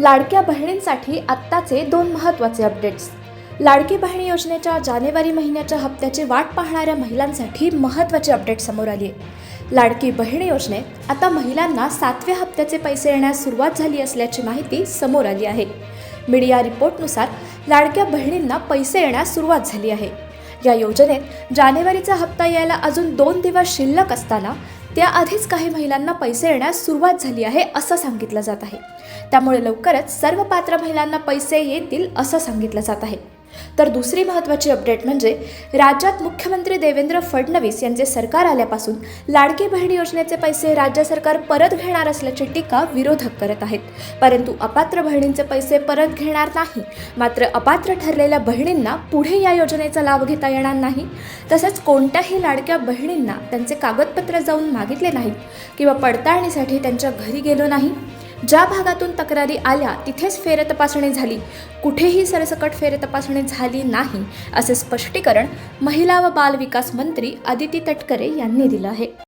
लाडक्या बहिणींसाठी आत्ताचे दोन महत्त्वाचे अपडेट्स लाडकी बहिणी योजनेच्या जानेवारी महिन्याच्या हप्त्याची वाट पाहणाऱ्या महिलांसाठी महत्त्वाचे अपडेट समोर आली आहे. लाडकी बहिणी योजनेत आता महिलांना सातव्या हप्त्याचे पैसे येण्यास सुरुवात झाली असल्याची माहिती समोर आली आहे. मीडिया रिपोर्टनुसार लाडक्या बहिणींना पैसे येण्यास सुरुवात झाली आहे. या योजनेत जानेवारीचा हप्ता यायला अजून दोन दिवस शिल्लक असताना त्याआधीच काही महिलांना पैसे येण्यास सुरुवात झाली आहे असं सांगितलं जात आहे. त्यामुळे लवकरच सर्व पात्र महिलांना पैसे येतील असं सांगितलं जात आहे. तर दुसरी महत्त्वाची अपडेट म्हणजे राज्यात मुख्यमंत्री देवेंद्र फडणवीस यांचे सरकार आल्यापासून लाडकी बहीण योजनेचे पैसे राज्य सरकार परत घेणार असल्याची टीका विरोधक करत आहेत. परंतु अपात्र बहिणींचे पैसे परत घेणार नाही. मात्र अपात्र ठरलेल्या बहिणींना पुढे या योजनेचा लाभ घेता येणार नाही. तसंच कोणत्याही लाडक्या बहिणींना त्यांचे कागदपत्र जाऊन मागितले नाहीत किंवा पडताळणीसाठी त्यांच्या घरी गेलो नाही. ज्या भागातून तक्रारी आल्या तिथेच फेरतपासणी झाली. कुठेही सरसकट फेरतपासणी झाली नाही असे स्पष्टीकरण महिला व बाल विकास मंत्री आदिती तटकरे यांनी दिलं आहे.